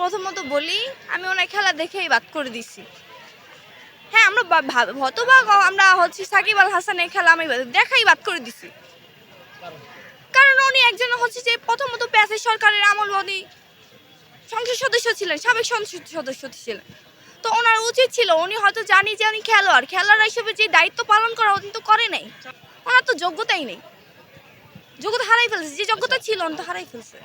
প্রথমত বলি, আমি ওনার খেলা দেখেই বাদ করে দিছি। হ্যাঁ আমরা হতভাগ আমরা হচ্ছে সাকিব আল হাসানের খেলা আমি দেখাই বাদ করে দিছি। কারণ উনি একজন হচ্ছে যে প্রথমত প্যাসেজ সরকারের আমল উনি সংসদ সদস্য ছিলেন, সাবেক সংসদ সদস্য ছিলেন। তো ওনার উচিত ছিল, উনি হয়তো জানি যে উনি খেলোয়াড় খেলোয়াড় হিসেবে যে দায়িত্ব পালন করা উনি তো করে নাই। ওনার তো যোগ্যতাই নেই। যোগ্যতা হারাই ফেলছে যে যোগ্যতা ছিল উনি তো হারাই ফেলছে।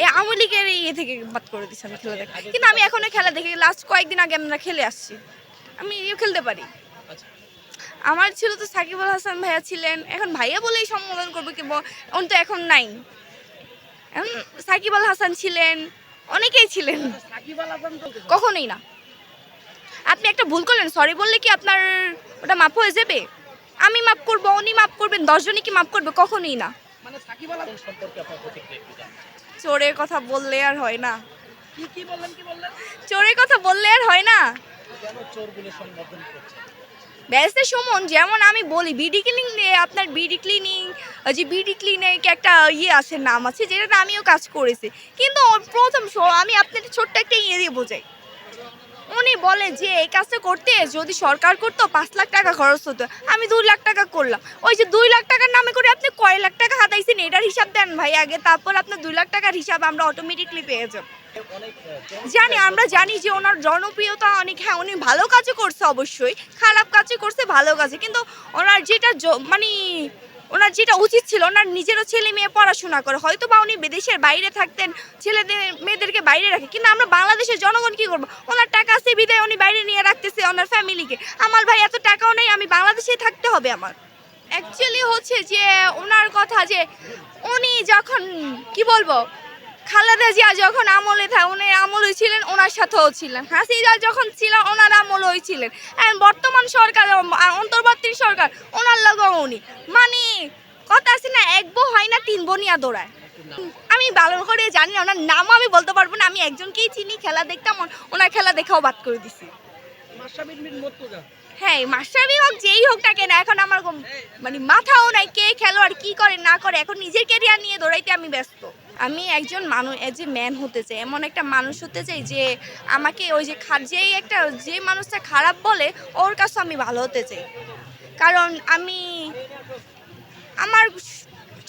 এই আওয়ামী লীগের ইয়ে থেকে বাদ করে দিচ্ছে আমি খেলা দেখা কিন্তু আমি এখনও খেলা দেখি লাস্ট কয়েকদিন আগে আমরা খেলে আসছি। আমি খেলতে পারি। আমার ছিল তো সাকিব আল হাসান ভাইয়া ছিলেন। এখন ভাইয়া বলেই সম্বোধন করব কি উনি তো এখন নাই। এখন সাকিব আল হাসান ছিলেন অনেকেই ছিলেন। কখনোই না। আপনি একটা ভুল করলেন সরি বললে কি আপনার ওটা মাপ হয়ে যাবে? আমি মাপ করব উনি মাপ করবেন দশজনই কি মাপ করবে? কখনোই না। মানে আপনার। চোরের কথা বললে আর হয় না। চোরের কথা বললে আর হয় না। ব্যস্ত সুমন যেমন আমি বলি বিডি ক্লিনিং আপনার বিডি ক্লিনিং যে বিডি ক্লিনিক একটা ইয়ে আছে নাম আছে যেটাতে আমিও কাজ করেছি। কিন্তু প্রথম আমি আপনাদের ছোট্ট একটা ইয়ে দিয়ে বোঝাই। উনি বলে যে, এই কাজটা করতে যদি সরকার করতো, পাঁচ লাখ টাকা খরচ হতো। আমি দুই লাখ টাকা করলাম। ওই যে দুই লাখ টাকার নামে করে আপনি কয় লাখ টাকা হাতাইছেন, এটার হিসাব দেন ভাই আগে। তারপর আপনার দুই লাখ টাকার হিসাব আমরা অটোমেটিকলি পেয়ে যাব। জানি, আমরা জানি যে ওনার জনপ্রিয়তা অনেক হ্যাঁ উনি ভালো কাজও করছে অবশ্যই। খারাপ কাজও করছে, ভালো কাজে কিন্তু ওনার যেটা মানে ওনার যেটা উচিত ছিল, ওনার নিজেরও ছেলে মেয়ে পড়াশোনা করে। হয়তো বা উনি বিদেশের বাইরে থাকতেন, ছেলেদের, মেয়েদেরকে বাইরে রাখে। কিন্তু আমরা বাংলাদেশের জনগণ কি করব? ওনার টাকা আছে, বিদায় উনি বাইরে নিয়ে রাখতেছে ওনার ফ্যামিলিকে। আমার ভাই এত টাকাও নেই, আমি বাংলাদেশেই থাকতে হবে আমার। অ্যাকচুয়ালি হচ্ছে যে, ওনার কথা যে, উনি যখন, কি বলব খালেদা জিয়া যখন আমলে থা উনি আমলে ছিলেন, ওনার সাথেও ছিলেন। হাসিনা যখন ছিলেন ওনার আমলেই ছিলেন। বর্তমান সরকার অন্তর্বর্তী সরকার, ওনার লগেও উনি। মানে কথা আছে না, এক বউ হয় না, তিন বনিয়া দৌড়ায়। আমি ভালো করে জানি না, ওনার নামও আমি বলতে পারব না, আমি একজনকেই চিনি, খেলা দেখতাম ওনার খেলা দেখাও বাদ করে দিছি। হ্যাঁ মাস্টারবি হোক, যেই হোক না কেন, এখন আমার মানে মাথাও নাই কে খেলোয়াড় কি করে, না করে, এখন নিজের কেরিয়ার নিয়ে দৌড়াইতে আমি ব্যস্ত। আমি একজন মানুষ এজ এ ম্যান হতে চাই, এমন একটা মানুষ হতে চাই যে আমাকে ওই যে যেই একটা যে মানুষটা খারাপ বলে, ওর কাছে আমি ভালো হতে চাই। কারণ আমি, আমার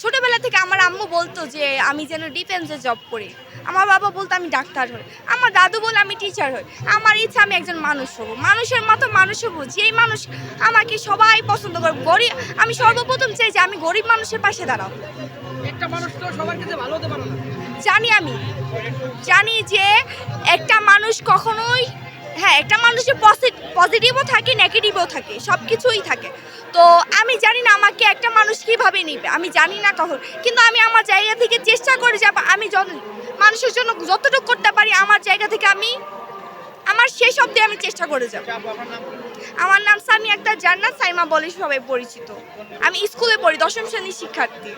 ছোটবেলা থেকে আমার আম্মু বলতো যে আমি যেন ডিফেন্সে জব করি। আমার বাবা বলতো আমি ডাক্তার হই। আমার দাদু বলে আমি টিচার হই। আমার ইচ্ছা আমি একজন মানুষ হব। মানুষের মতো মানুষ হব যেই মানুষ আমাকে সবাই পছন্দ করে গরিব আমি সর্বপ্রথম চাই যে আমি গরিব মানুষের পাশে দাঁড়াবো একটা মানুষ তো সবার কাছে ভালো হতে পারে না। জানি আমি। জানি যে একটা মানুষ কখনোই হ্যাঁ একটা মানুষের পজিটিভও থাকে নেগেটিভও থাকে সব কিছুই থাকে। তো আমি জানি না একটা মানুষ কীভাবে নিবে? আমি জানি না কখন। কিন্তু আমি আমার জায়গা থেকে চেষ্টা করে যাব আমি যত মানুষের জন্য যতটুকু করতে পারি, আমার জায়গা থেকে আমি আমার শেষ অবধি আমি চেষ্টা করে যাব। আমার নাম সামি একটা জান্নাত সাইমা বলে সবাই পরিচিত। আমি স্কুলে পড়ি, দশম শ্রেণির শিক্ষার্থী।